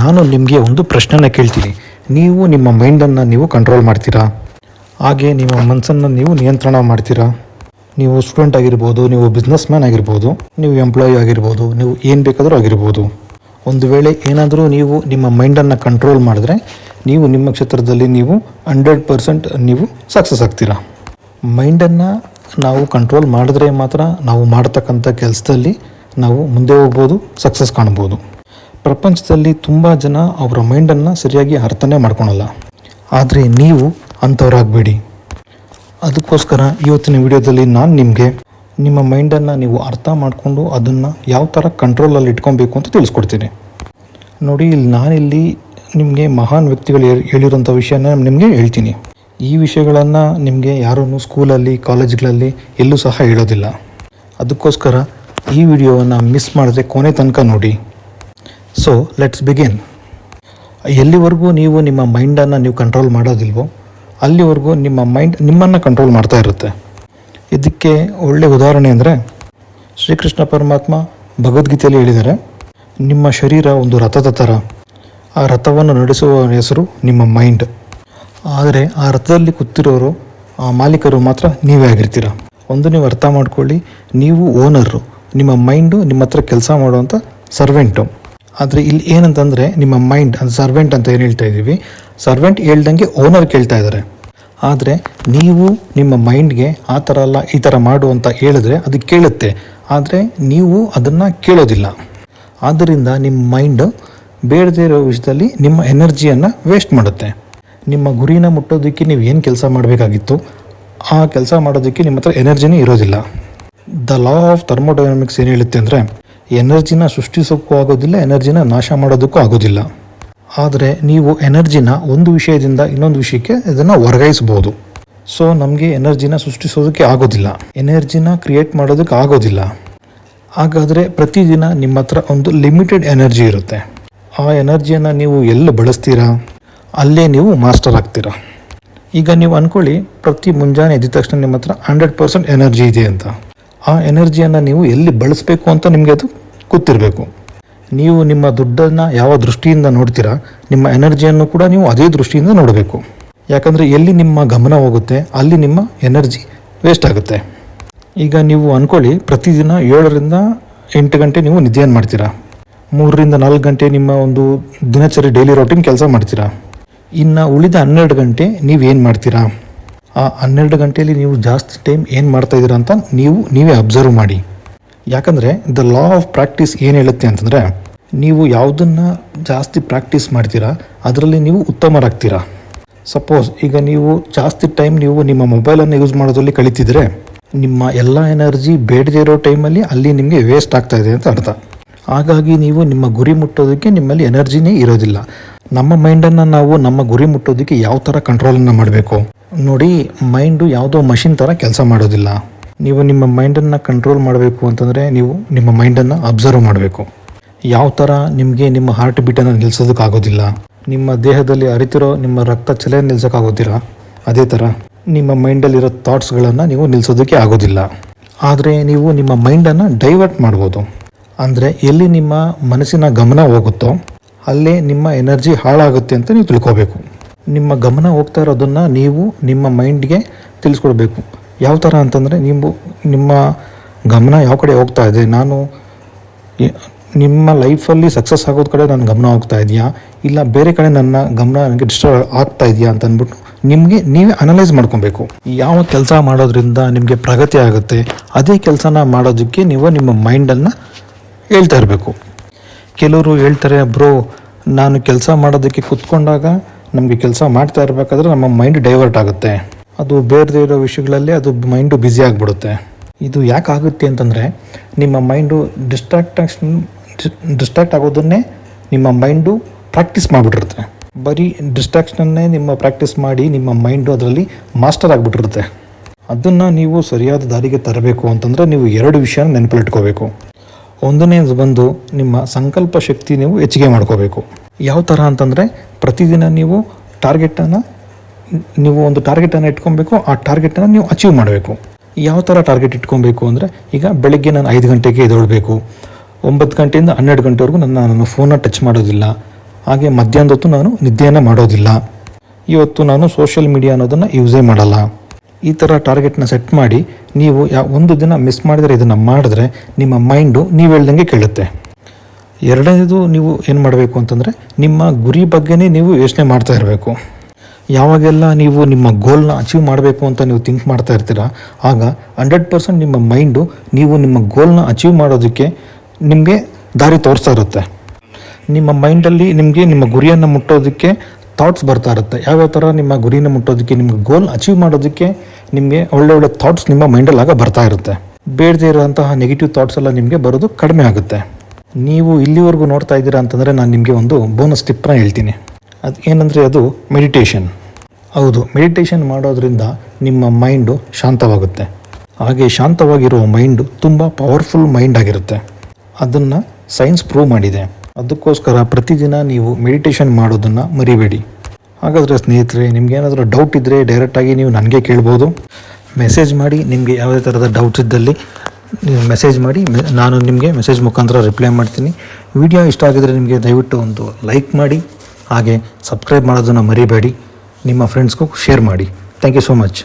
ನಾನು ನಿಮಗೆ ಒಂದು ಪ್ರಶ್ನೆನ ಕೇಳ್ತೀನಿ. ನೀವು ನಿಮ್ಮ ಮೈಂಡನ್ನು ನೀವು ಕಂಟ್ರೋಲ್ ಮಾಡ್ತೀರಾ? ಹಾಗೆ ನಿಮ್ಮ ಮನಸ್ಸನ್ನು ನೀವು ನಿಯಂತ್ರಣ ಮಾಡ್ತೀರಾ? ನೀವು ಸ್ಟೂಡೆಂಟ್ ಆಗಿರ್ಬೋದು, ನೀವು ಬಿಸ್ನೆಸ್ ಮ್ಯಾನ್ ಆಗಿರ್ಬೋದು, ನೀವು ಎಂಪ್ಲಾಯಿ ಆಗಿರ್ಬೋದು, ನೀವು ಏನು ಬೇಕಾದರೂ ಆಗಿರ್ಬೋದು. ಒಂದು ವೇಳೆ ಏನಾದರೂ ನೀವು ನಿಮ್ಮ ಮೈಂಡನ್ನು ಕಂಟ್ರೋಲ್ ಮಾಡಿದ್ರೆ ನೀವು ನಿಮ್ಮ ಕ್ಷೇತ್ರದಲ್ಲಿ ನೀವು ಹಂಡ್ರೆಡ್ ಪರ್ಸೆಂಟ್ ನೀವು ಸಕ್ಸಸ್ ಆಗ್ತೀರಾ. ಮೈಂಡನ್ನು ನಾವು ಕಂಟ್ರೋಲ್ ಮಾಡಿದ್ರೆ ಮಾತ್ರ ನಾವು ಮಾಡ್ತಕ್ಕಂಥ ಕೆಲಸದಲ್ಲಿ ನಾವು ಮುಂದೆ ಹೋಗ್ಬೋದು ಸಕ್ಸಸ್ ಕಾಣ್ಬೋದು. ಪ್ರಪಂಚದಲ್ಲಿ ತುಂಬ ಜನ ಅವರ ಮೈಂಡನ್ನು ಸರಿಯಾಗಿ ಅರ್ಥನೇ ಮಾಡ್ಕೊಳಲ್ಲ. ಆದರೆ ನೀವು ಅಂಥವರಾಗಬೇಡಿ. ಅದಕ್ಕೋಸ್ಕರ ಇವತ್ತಿನ ವಿಡಿಯೋದಲ್ಲಿ ನಾನು ನಿಮಗೆ ನಿಮ್ಮ ಮೈಂಡನ್ನು ನೀವು ಅರ್ಥ ಮಾಡಿಕೊಂಡು ಅದನ್ನು ಯಾವ ಥರ ಕಂಟ್ರೋಲಲ್ಲಿ ಇಟ್ಕೊಬೇಕು ಅಂತ ತಿಳಿಸ್ಕೊಡ್ತೀನಿ. ನೋಡಿ, ಇಲ್ಲಿ ನಾನಿಲ್ಲಿ ನಿಮಗೆ ಮಹಾನ್ ವ್ಯಕ್ತಿಗಳು ಹೇಳಿ- ಹೇಳಿರೋಂಥ ವಿಷಯನ ನಿಮಗೆ ಹೇಳ್ತೀನಿ. ಈ ವಿಷಯಗಳನ್ನು ನಿಮಗೆ ಯಾರೂ ಸ್ಕೂಲಲ್ಲಿ ಕಾಲೇಜ್ಗಳಲ್ಲಿ ಎಲ್ಲೂ ಸಹ ಹೇಳೋದಿಲ್ಲ. ಅದಕ್ಕೋಸ್ಕರ ಈ ವಿಡಿಯೋವನ್ನು ಮಿಸ್ ಮಾಡಿದ್ರೆ ಕೊನೆ ತನಕ ನೋಡಿ. ಸೊ ಲೆಟ್ಸ್ ಬಿಗಿನ್ ಎಲ್ಲಿವರೆಗೂ ನೀವು ನಿಮ್ಮ ಮೈಂಡನ್ನು ನೀವು ಕಂಟ್ರೋಲ್ ಮಾಡೋದಿಲ್ವೋ, ಅಲ್ಲಿವರೆಗೂ ನಿಮ್ಮ ಮೈಂಡ್ ನಿಮ್ಮನ್ನು ಕಂಟ್ರೋಲ್ ಮಾಡ್ತಾ ಇರುತ್ತೆ. ಇದಕ್ಕೆ ಒಳ್ಳೆಯ ಉದಾಹರಣೆ ಅಂದರೆ, ಶ್ರೀಕೃಷ್ಣ ಪರಮಾತ್ಮ ಭಗವದ್ಗೀತೆಯಲ್ಲಿ ಹೇಳಿದ್ದಾರೆ, ನಿಮ್ಮ ಶರೀರ ಒಂದು ರಥದ ಥರ. ಆ ರಥವನ್ನು ನಡೆಸುವ ಹೆಸರು ನಿಮ್ಮ ಮೈಂಡ್ ಆದರೆ ಆ ರಥದಲ್ಲಿ ಕೂತಿರೋರು, ಆ ಮಾಲೀಕರು ಮಾತ್ರ ನೀವೇ ಆಗಿರ್ತೀರ? ಒಂದು ನೀವು ಅರ್ಥ ಮಾಡ್ಕೊಳ್ಳಿ, ನೀವು ಓನರು ನಿಮ್ಮ ಮೈಂಡು ನಿಮ್ಮ ಹತ್ರ ಕೆಲಸ ಮಾಡುವಂಥ ಸರ್ವೆಂಟು ಆದರೆ ಇಲ್ಲಿ ಏನಂತಂದರೆ ನಿಮ್ಮ ಮೈಂಡ್ ಅದು ಸರ್ವೆಂಟ್ ಅಂತ ಏನು ಹೇಳ್ತಾ ಇದ್ದೀವಿ? ಸರ್ವೆಂಟ್ ಹೇಳ್ದಂಗೆ ಓನರ್ ಕೇಳ್ತಾ ಇದ್ದಾರೆ ಆದರೆ ನೀವು ನಿಮ್ಮ ಮೈಂಡ್ಗೆ ಆ ಥರ ಅಲ್ಲ, ಈ ಥರ ಮಾಡು ಅಂತ ಹೇಳಿದ್ರೆ ಅದು ಕೇಳುತ್ತೆ. ಆದರೆ ನೀವು ಅದನ್ನು ಕೇಳೋದಿಲ್ಲ. ಆದ್ದರಿಂದ ನಿಮ್ಮ ಮೈಂಡ್ ಬೇಡದೇ ಇರೋ ವಿಷಯದಲ್ಲಿ ನಿಮ್ಮ ಎನರ್ಜಿಯನ್ನು ವೇಸ್ಟ್ ಮಾಡುತ್ತೆ. ನಿಮ್ಮ ಗುರಿನ ಮುಟ್ಟೋದಕ್ಕೆ ನೀವು ಏನು ಕೆಲಸ ಮಾಡಬೇಕಾಗಿತ್ತು? ಆ ಕೆಲಸ ಮಾಡೋದಕ್ಕೆ ನಿಮ್ಮ ಹತ್ರ ಎನರ್ಜಿನೇ ಇರೋದಿಲ್ಲ. ದ ಲಾ ಆಫ್ ಥರ್ಮೋಡೈನಮಿಕ್ಸ್ ಏನು ಹೇಳುತ್ತೆ ಅಂದರೆ ಎನರ್ಜಿನ ಸೃಷ್ಟಿಸೋಕ್ಕೂ ಆಗೋದಿಲ್ಲ, ಎನರ್ಜಿನ ನಾಶ ಮಾಡೋದಕ್ಕೂ ಆಗೋದಿಲ್ಲ. ಆದರೆ ನೀವು ಎನರ್ಜಿನ ಒಂದು ವಿಷಯದಿಂದ ಇನ್ನೊಂದು ವಿಷಯಕ್ಕೆ ಇದನ್ನು ವರ್ಗಾಯಿಸ್ಬೋದು. ಸೊ ನಮಗೆ ಎನರ್ಜಿನ ಸೃಷ್ಟಿಸೋದಕ್ಕೆ ಆಗೋದಿಲ್ಲ. ಎನರ್ಜಿನ ಕ್ರಿಯೇಟ್ ಮಾಡೋದಕ್ಕೆ ಆಗೋದಿಲ್ಲ. ಹಾಗಾದರೆ ಪ್ರತಿದಿನ ನಿಮ್ಮ ಹತ್ರ ಒಂದು ಲಿಮಿಟೆಡ್ ಎನರ್ಜಿ ಇರುತ್ತೆ. ಆ ಎನರ್ಜಿಯನ್ನು ನೀವು ಎಲ್ಲಿ ಬಳಸ್ತೀರಾ? ಅಲ್ಲೇ ನೀವು ಮಾಸ್ಟರ್ ಆಗ್ತೀರಾ? ಈಗ ನೀವು ಅಂದ್ಕೊಳ್ಳಿ ಪ್ರತಿ ಮುಂಜಾನೆ ಎದ್ದ ತಕ್ಷಣ ನಿಮ್ಮ ಹತ್ರ ಹಂಡ್ರೆಡ್ ಪರ್ಸೆಂಟ್ ಎನರ್ಜಿ ಇದೆ ಅಂತ. ಆ ಎನರ್ಜಿಯನ್ನು ನೀವು ಎಲ್ಲಿ ಬಳಸಬೇಕು ಅಂತ ನಿಮಗೆ ಅದು ಗೊತ್ತಿರಬೇಕು. ನೀವು ನಿಮ್ಮ ದುಡ್ಡನ್ನು ಯಾವ ದೃಷ್ಟಿಯಿಂದ ನೋಡ್ತೀರಾ, ನಿಮ್ಮ ಎನರ್ಜಿಯನ್ನು ಕೂಡ ನೀವು ಅದೇ ದೃಷ್ಟಿಯಿಂದ ನೋಡಬೇಕು. ಯಾಕಂದರೆ ಎಲ್ಲಿ ನಿಮ್ಮ ಗಮನ ಹೋಗುತ್ತೆ, ಅಲ್ಲಿ ನಿಮ್ಮ ಎನರ್ಜಿ ವೇಸ್ಟ್ ಆಗುತ್ತೆ. ಈಗ ನೀವು ಅಂದ್ಕೊಳ್ಳಿ ಪ್ರತಿದಿನ ಏಳರಿಂದ ಎಂಟು ಗಂಟೆ ನೀವು ನಿದ್ದೆಯನ್ನು ಮಾಡ್ತೀರಾ? ಮೂರರಿಂದ ನಾಲ್ಕು ಗಂಟೆ ನಿಮ್ಮ ಒಂದು ದಿನಚರಿ ಡೈಲಿ ರೊಟೀನ್ ಕೆಲಸ ಮಾಡ್ತೀರಾ? ಇನ್ನು ಉಳಿದ ಹನ್ನೆರಡು ಗಂಟೆ ನೀವು ಏನು ಮಾಡ್ತೀರಾ? ಆ ಹನ್ನೆರಡು ಗಂಟೆಯಲ್ಲಿ ನೀವು ಜಾಸ್ತಿ ಟೈಮ್ ಏನು ಮಾಡ್ತಾ ಇದ್ದೀರಾ ಅಂತ ನೀವು, ನೀವೇ ಅಬ್ಸರ್ವ್ ಮಾಡಿ. ಯಾಕಂದರೆ ದ ಲಾ ಆಫ್ ಪ್ರಾಕ್ಟೀಸ್ ಏನು ಹೇಳುತ್ತೆ ಅಂತಂದರೆ, ನೀವು ಯಾವುದನ್ನು ಜಾಸ್ತಿ ಪ್ರಾಕ್ಟೀಸ್ ಮಾಡ್ತೀರಾ, ಅದರಲ್ಲಿ ನೀವು ಉತ್ತಮರಾಗ್ತೀರಾ. ಸಪೋಸ್ ಈಗ ನೀವು ಜಾಸ್ತಿ ಟೈಮ್ ನೀವು ನಿಮ್ಮ ಮೊಬೈಲನ್ನು ಯೂಸ್ ಮಾಡೋದ್ರಲ್ಲಿ ಕಳೀತಿದ್ರೆ, ನಿಮ್ಮ ಎಲ್ಲ ಎನರ್ಜಿ ಬೇಡದೇ ಇರೋ ಟೈಮಲ್ಲಿ ಅಲ್ಲಿ ನಿಮಗೆ ವೇಸ್ಟ್ ಆಗ್ತಾ ಇದೆ ಅಂತ ಅರ್ಥ. ಹಾಗಾಗಿ ನೀವು ನಿಮ್ಮ ಗುರಿ ಮುಟ್ಟೋದಕ್ಕೆ ನಿಮ್ಮಲ್ಲಿ ಎನರ್ಜಿನೇ ಇರೋದಿಲ್ಲ. ನಮ್ಮ ಮೈಂಡನ್ನು ನಾವು ನಮ್ಮ ಗುರಿ ಮುಟ್ಟೋದಕ್ಕೆ ಯಾವ ಥರ ಕಂಟ್ರೋಲನ್ನು ಮಾಡಬೇಕು? ನೋಡಿ ಮೈಂಡು ಯಾವುದೋ ಮಷಿನ್ ಥರ ಕೆಲಸ ಮಾಡೋದಿಲ್ಲ. ನೀವು ನಿಮ್ಮ ಮೈಂಡನ್ನು ಕಂಟ್ರೋಲ್ ಮಾಡಬೇಕು ಅಂತಂದರೆ ನೀವು ನಿಮ್ಮ ಮೈಂಡನ್ನು ಅಬ್ಸರ್ವ್ ಮಾಡಬೇಕು. ಯಾವ ಥರ ನಿಮಗೆ ನಿಮ್ಮ ಹಾರ್ಟ್ ಬೀಟನ್ನು ನಿಲ್ಲಿಸೋದಕ್ಕಾಗೋದಿಲ್ಲ ನಿಮ್ಮ ದೇಹದಲ್ಲಿ ಅರಿತಿರೋ ನಿಮ್ಮ ರಕ್ತ ಚಲನೆ ನಿಲ್ಲಿಸೋಕ್ಕಾಗೋದಿಲ್ಲ ಅದೇ ಥರ ನಿಮ್ಮ ಮೈಂಡಲ್ಲಿರೋ ಥಾಟ್ಸ್ಗಳನ್ನು ನೀವು ನಿಲ್ಲಿಸೋದಕ್ಕೆ ಆಗೋದಿಲ್ಲ. ಆದರೆ ನೀವು ನಿಮ್ಮ ಮೈಂಡನ್ನು ಡೈವರ್ಟ್ ಮಾಡ್ಬೋದು. ಅಂದರೆ ಎಲ್ಲಿ ನಿಮ್ಮ ಮನಸ್ಸಿನ ಗಮನ ಹೋಗುತ್ತೋ, ಅಲ್ಲೇ ನಿಮ್ಮ ಎನರ್ಜಿ ಹಾಳಾಗುತ್ತೆ ಅಂತ ನೀವು ತಿಳ್ಕೋಬೇಕು. ನಿಮ್ಮ ಗಮನ ಹೋಗ್ತಾ ಇರೋದನ್ನು ನೀವು ನಿಮ್ಮ ಮೈಂಡ್ಗೆ ತಿಳಿಸ್ಕೊಡ್ಬೇಕು. ಯಾವ ಥರ ಅಂತಂದರೆ ನೀವು, ನಿಮ್ಮ ಗಮನ ಯಾವ ಕಡೆ ಹೋಗ್ತಾ ಇದೆ? ನಾನು ನಿಮ್ಮ ಲೈಫಲ್ಲಿ ಸಕ್ಸಸ್ ಆಗೋದ ಕಡೆ ನನ್ನ ಗಮನ ಹೋಗ್ತಾ ಇದೆಯಾ? ಇಲ್ಲ ಬೇರೆ ಕಡೆ ನನ್ನ ಗಮನ ನನಗೆ ಡಿಸ್ಟರ್ಬ್ ಆಗ್ತಾ ಇದೆಯಾ ಅಂತ ಅಂದ್ಬಿಟ್ಟು ನಿಮಗೆ ನೀವೇ ಅನಲೈಸ್ ಮಾಡ್ಕೊಬೇಕು. ಯಾವ ಕೆಲಸ ಮಾಡೋದ್ರಿಂದ ನಿಮಗೆ ಪ್ರಗತಿ ಆಗುತ್ತೆ, ಅದೇ ಕೆಲಸನ ಮಾಡೋದಕ್ಕೆ ನೀವು ನಿಮ್ಮ ಮೈಂಡನ್ನು ಹೇಳ್ತಾ ಇರಬೇಕು. ಕೆಲವರು ಹೇಳ್ತಾರೆ, ಬ್ರೋ, ನಾನು ಕೆಲಸ ಮಾಡೋದಕ್ಕೆ ಕೂತ್ಕೊಂಡಾಗ ನಮಗೆ ಕೆಲಸ ಮಾಡ್ತಾ ಇರಬೇಕಾದ್ರೆ ನಮ್ಮ ಮೈಂಡ್ ಡೈವರ್ಟ್ ಆಗುತ್ತೆ. ಅದು ಬೇರೆ ಇರೋ ವಿಷಯಗಳಲ್ಲಿ ಅದು ಮೈಂಡು ಬ್ಯುಸಿ ಆಗಿಬಿಡುತ್ತೆ. ಇದು ಯಾಕೆ ಆಗುತ್ತೆ ಅಂತಂದರೆ, ನಿಮ್ಮ ಮೈಂಡು ಡಿಸ್ಟ್ರಾಕ್ಟೇಷನ್ ಡಿಸ್ಟ್ರಾಕ್ಟ್ ಆಗೋದನ್ನೇ ನಿಮ್ಮ ಮೈಂಡು ಪ್ರಾಕ್ಟೀಸ್ ಮಾಡಿಬಿಟ್ಟಿರುತ್ತೆ. ಬರೀ ಡಿಸ್ಟ್ರಾಕ್ಷನನ್ನೇ ನಿಮ್ಮ ಪ್ರಾಕ್ಟೀಸ್ ಮಾಡಿ ನಿಮ್ಮ ಮೈಂಡು ಅದರಲ್ಲಿ ಮಾಸ್ಟರ್ ಆಗಿಬಿಟ್ಟಿರುತ್ತೆ. ಅದನ್ನು ನೀವು ಸರಿಯಾದ ದಾರಿಗೆ ತರಬೇಕು ಅಂತಂದರೆ ನೀವು ಎರಡು ವಿಷಯನ ನೆನಪಲ್ಲಿಟ್ಕೋಬೇಕು ಒಂದನೇದು ಬಂದು ನಿಮ್ಮ ಸಂಕಲ್ಪ ಶಕ್ತಿ ನೀವು ಹೆಚ್ಚಿಗೆ ಮಾಡ್ಕೋಬೇಕು. ಯಾವ ಥರ ಅಂತಂದರೆ ಪ್ರತಿದಿನ ನೀವು ಟಾರ್ಗೆಟನ್ನು ನೀವು ಒಂದು ಟಾರ್ಗೆಟನ್ನು ಇಟ್ಕೊಬೇಕು, ಆ ಟಾರ್ಗೆಟನ್ನು ನೀವು ಅಚೀವ್ ಮಾಡಬೇಕು. ಯಾವ ಥರ ಟಾರ್ಗೆಟ್ ಇಟ್ಕೊಬೇಕು ಅಂದರೆ ಈಗ ಬೆಳಗ್ಗೆ ನಾನು ಐದು ಗಂಟೆಗೆ ಎದೊಡಬೇಕು ಒಂಬತ್ತು ಗಂಟೆಯಿಂದ ಹನ್ನೆರಡು ಗಂಟೆವರೆಗೂ ನನ್ನ ನನ್ನ ಫೋನ ಟಚ್ ಮಾಡೋದಿಲ್ಲ. ಹಾಗೆ ಮಧ್ಯಾಹ್ನದೊತ್ತು ನಾನು ನಿದ್ದೆಯನ್ನು ಮಾಡೋದಿಲ್ಲ. ಇವತ್ತು ನಾನು ಸೋಷಿಯಲ್ ಮೀಡಿಯಾ ಅನ್ನೋದನ್ನು ಯೂಸೇ ಮಾಡಲ್ಲ. ಈ ಥರ ಟಾರ್ಗೆಟ್ನ ಸೆಟ್ ಮಾಡಿ ನೀವು ಯಾ, ಒಂದು ದಿನ ಮಿಸ್ ಮಾಡಿದರೆ ಇದನ್ನು ಮಾಡಿದ್ರೆ ನಿಮ್ಮ ಮೈಂಡು ನೀವು ಹೇಳ್ದಂಗೆ ಕೇಳುತ್ತೆ. ಎರಡನೇದು ನೀವು ಏನು ಮಾಡಬೇಕು ಅಂತಂದರೆ ನಿಮ್ಮ ಗುರಿ ಬಗ್ಗೆನೇ ನೀವು ಯೋಚನೆ ಮಾಡ್ತಾ ಇರಬೇಕು. ಯಾವಾಗೆಲ್ಲ ನೀವು ನಿಮ್ಮ ಗೋಲ್ನ ಅಚೀವ್ ಮಾಡಬೇಕು ಅಂತ ನೀವು ಥಿಂಕ್ ಮಾಡ್ತಾ ಇರ್ತೀರ, ಆಗ ಹಂಡ್ರೆಡ್ ಪರ್ಸೆಂಟ್ ನಿಮ್ಮ ಮೈಂಡು ನೀವು ನಿಮ್ಮ ಗೋಲ್ನ ಅಚೀವ್ ಮಾಡೋದಕ್ಕೆ ನಿಮಗೆ ದಾರಿ ತೋರಿಸ್ತಾ ಇರುತ್ತೆ. ನಿಮ್ಮ ಮೈಂಡಲ್ಲಿ ನಿಮಗೆ ನಿಮ್ಮ ಗುರಿಯನ್ನು ಮುಟ್ಟೋದಕ್ಕೆ ಥಾಟ್ಸ್ ಬರ್ತಾ ಇರುತ್ತೆ. ಯಾವ್ಯಾವ ಥರ ನಿಮ್ಮ ಗುರಿನ ಮುಟ್ಟೋದಕ್ಕೆ ನಿಮ್ಗೆ ಗೋಲ್ ಅಚೀವ್ ಮಾಡೋದಕ್ಕೆ ನಿಮಗೆ ಒಳ್ಳೆ ಒಳ್ಳೆ ಥಾಟ್ಸ್ ನಿಮ್ಮ ಮೈಂಡಲ್ಲಿ ಆಗ ಬರ್ತಾ ಇರುತ್ತೆ. ಬೇಡದೇ ಇರೋಂತಹ ನೆಗೆಟಿವ್ ಥಾಟ್ಸ್ ಎಲ್ಲ ನಿಮಗೆ ಬರೋದು ಕಡಿಮೆ ಆಗುತ್ತೆ. ನೀವು ಇಲ್ಲಿವರೆಗೂ ನೋಡ್ತಾ ಇದ್ದೀರಾ ಅಂತಂದರೆ ನಾನು ನಿಮಗೆ ಒಂದು ಬೋನಸ್ ಟಿಪ್ನ ಹೇಳ್ತೀನಿ. ಅದು ಏನಂದರೆ ಅದು ಮೆಡಿಟೇಷನ್ ಹೌದು ಮೆಡಿಟೇಷನ್ ಮಾಡೋದ್ರಿಂದ ನಿಮ್ಮ ಮೈಂಡು ಶಾಂತವಾಗುತ್ತೆ. ಹಾಗೆ ಶಾಂತವಾಗಿರುವ ಮೈಂಡು ತುಂಬ ಪವರ್ಫುಲ್ ಮೈಂಡ್ ಆಗಿರುತ್ತೆ. ಅದನ್ನು ಸೈನ್ಸ್ ಪ್ರೂವ್ ಮಾಡಿದೆ. ಅದಕ್ಕೋಸ್ಕರ ಪ್ರತಿದಿನ ನೀವು ಮೆಡಿಟೇಷನ್ ಮಾಡೋದನ್ನು ಮರಿಬೇಡಿ. ಹಾಗಾದರೆ ಸ್ನೇಹಿತರೆ ನಿಮಗೇನಾದರೂ ಡೌಟ್ ಇದ್ದರೆ ಡೈರೆಕ್ಟಾಗಿ ನೀವು ನನಗೆ ಕೇಳ್ಬೋದು. ಮೆಸೇಜ್ ಮಾಡಿ, ನಿಮಗೆ ಯಾವುದೇ ಥರದ ಡೌಟ್ಸ್ ಇದ್ದಲ್ಲಿ ನೀವು ಮೆಸೇಜ್ ಮಾಡಿ ನಾನು ನಿಮಗೆ ಮೆಸೇಜ್ ಮುಖಾಂತರ ರಿಪ್ಲೈ ಮಾಡ್ತೀನಿ. ವಿಡಿಯೋ ಇಷ್ಟ ಆಗಿದರೆ ನಿಮಗೆ ದಯವಿಟ್ಟು ಒಂದು ಲೈಕ್ ಮಾಡಿ, ಹಾಗೆ ಸಬ್ಸ್ಕ್ರೈಬ್ ಮಾಡೋದನ್ನು ಮರಿಬೇಡಿ. ನಿಮ್ಮ ಫ್ರೆಂಡ್ಸ್ಗೂ ಶೇರ್ ಮಾಡಿ. Thank you so much